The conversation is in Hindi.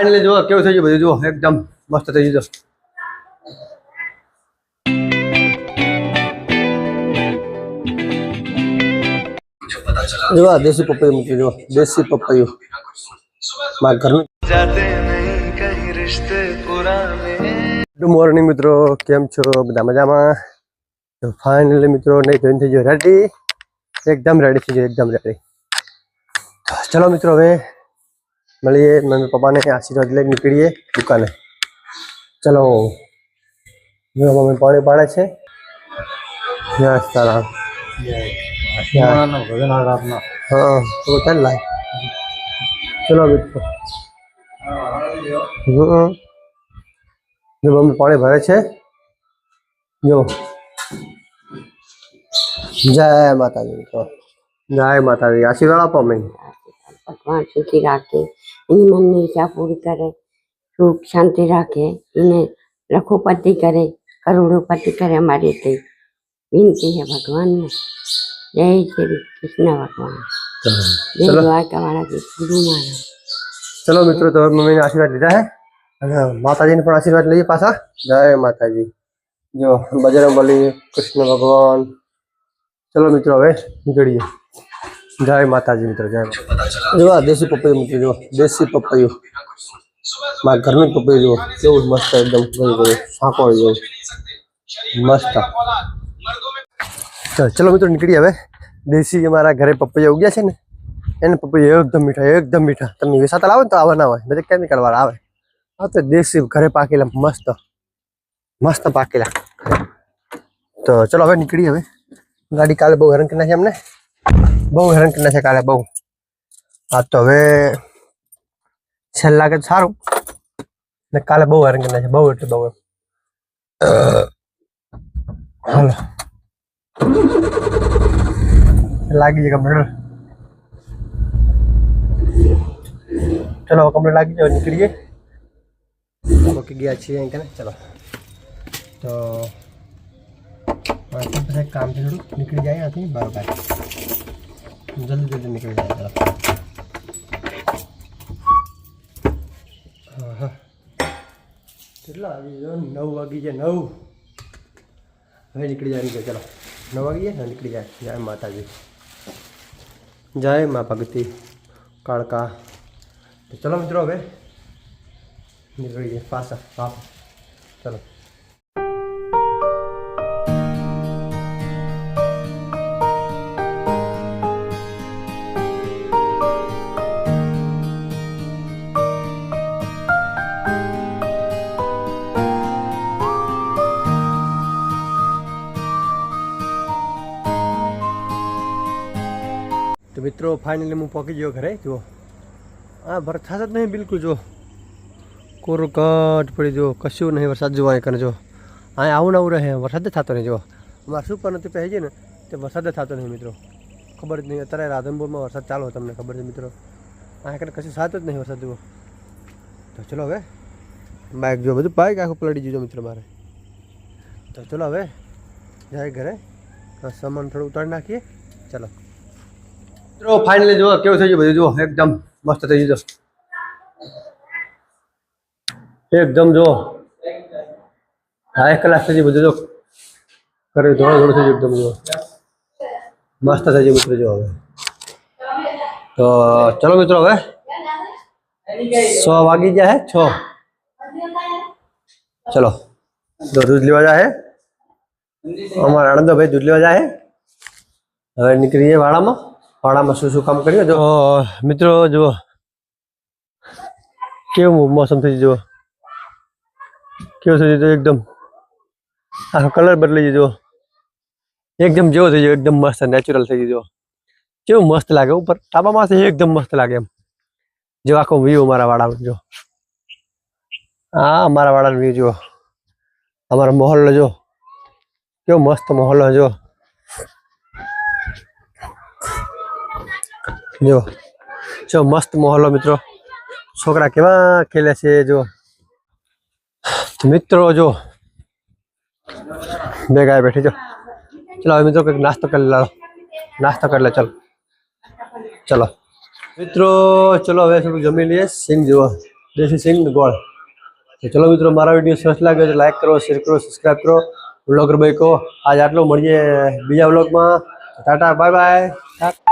फाइनल जो के छ जो जो एकदम मस्त छ जो। जो देसी पपयो मुके जो देसी पपयो मा घर जाते नहीं कहीं रिश्ते पुराने। गुड मॉर्निंग मित्रों केम छो? बदा मज़ा मा तो फाइनली मित्रों ने धोई थी जो रेडी एकदम रेडी थी जो एकदम रेडी तो चलो मित्रों हमें મળીએ મમ્મી પપ્પાને આશીર્વાદ લઈ નીકળીએ દુકાને. ચલો મમ્મી પાણી પાડે છે. જય સીતારામ હા ચાલ હમ જો મમ્મી પાણી ભરે છે. જો. જય માતાજી. મિત્રો જય માતાજી. આશીર્વાદ આપો મમ્મી. भगवान सुखी राखे इन मन में इच्छा पूरी करे सुख शांति राखे इन्हें लखोपति करे करोड़ोपति करे हमारे से विनती है भगवान में। जय श्री कृष्ण भगवान। जय द्वारका महाराज गुरु महाराज। चलो मित्रों तो मम्मी ने आशीर्वाद लिया है। माता जी ने पर आशीर्वाद लिया पासा। जय माता जी जो बजरंग बली कृष्ण भगवान। चलो मित्रों हमें जुड़िए જય માતાજી મિત્રો જય જો આ દેશી પપૈયું મૂકી જો દેશી પપૈયું મારા ઘરનું જ પપૈયું જુઓ કેવું મસ્ત એકદમ ભરી ભરી સાંકળ જેવું મસ્ત ચાલ ચલો મિત્રો નીકળીએ હવે દેશી અમારા ઘરે પપૈયા ઉગ્યા છે ને એને પપૈયા એકદમ મીઠા એકદમ મીઠા તમે વેસાતા લાવો ને તો આવા ના હોય બધા કેમિકલ વાળા આવે આ તો દેશી ઘરે પાકેલા મસ્ત મસ્ત પાકેલા તો ચલો હવે નીકળીએ હવે ગાડી કાલે બહુ હેરાન કરી નાખી અમને બહુ હેરાન કરી છે કાલે, બહુ. હા, તો હવે છેલ્લા કે સારું. ને કાલે બહુ હેરાન કરી છે બહુ એટલે બહુ હાલો. લાગી જાય કમ્પ્લીટ. ચલો કમ્પ્લીટ લાગી જાય નીકળીએ. ઓકે ગયા છીએ અહીં કને, ચલો. તો પછી કામ થોડું, નીકળી જાય અહીંયાથી, બરાબર. જલ્દી જલ્દી નીકળી જાય હા હા કેટલા વાગી ગયો? નવ વાગી છે નવ. હવે નીકળી જાય નીકળે ચલો. નવ વાગી જાય નીકળી જાય. જય માતાજી. જય મા ભગતી કાળકા. તો ચલો મિત્રો હવે જાય પાછા. વાપસ ચલો. તો મિત્રો ફાઇનલી હું પહોંચી ગયો ઘરે જુઓ હા વરસાદ જ નહીં બિલકુલ જો કોરું કટ પડી જો કશું નહીં વરસાદ જોવા અહીં કરે જો અહીં આવું ને આવું રહે વરસાદ જ થતો નહીં જો અમારે શું પણ નથી પહેરી ને તે વરસાદ જ થતો નહીં મિત્રો ખબર જ નહીં અત્યારે રાધનપુરમાં વરસાદ ચાલુ હોય તમને ખબર છે મિત્રો આ કને કશું સાથ જ નહીં વરસાદ જુઓ તો ચલો હવે બાઇક જો બધું બાઇક આખું પલટી ગયું છે મિત્રો મારે તો ચલો હવે જાય ઘરે આ સામાન થોડું ઉતારી નાખીએ ચલો મિત્રો ફાઇનલી જુઓ કેવું થઈ ગયું બધું જુઓ એકદમ મસ્ત થઈ ગયું જો એકદમ જો હા એક કલાક થઈ ગયું બધું જો કરે થોડું થોડું થઈ ગયું એકદમ જો મસ્ત થઈ ગયું મિત્રો જો હવે તો ચલો મિત્રો હવે છ વાગી ગયા હે છ ચલો તો દૂધ લેવા જાય અમારા આનંદભાઈ દૂધ લેવા જાય હવે નીકળીએ વાડામાં વાડામાં શું શું કામ કર્યું? જો, મિત્રો, જુઓ. કેવું મોસમ થઈ જુઓ. કેવું થઈ જતો એકદમ. આખો કલર બદલાઈ જુઓ. એકદમ જેવો થઈ ગયો, એકદમ મસ્ત નેચરલ થઈ ગયો કેવું મસ્ત લાગે, ઉપર તાબામાંથી એકદમ મસ્ત લાગે એમ. જો, આખો વ્યૂ અમારા વાડામાં જો હા અમારા વાડાનો વ્યૂ જુઓ. અમારો મોહલ્લો જો કેવો મસ્ત મોહલ્લો જો જો જો મસ્ત મોહલ્લો મિત્રો છોકરા કેવા ખેલે છે જો તો મિત્રો જો બે ગાય બેઠી જો ચલો હવે મિત્રો કંઈક નાસ્તો કરી લો નાસ્તો કરી લે ચલો ચલો મિત્રો ચલો હવે થોડું જમી લઈએ સિંગ જુઓ દેશી સિંગ ને ગોળ તો ચલો મિત્રો મારા વિડીયો સરસ લાગે તો લાઈક કરો શેર કરો સબસ્ક્રાઈબ કરો વ્લોગર ભાઈ કહો આજ આટલો મળીએ બીજા વ્લોગમાં ટાટા બાય બાય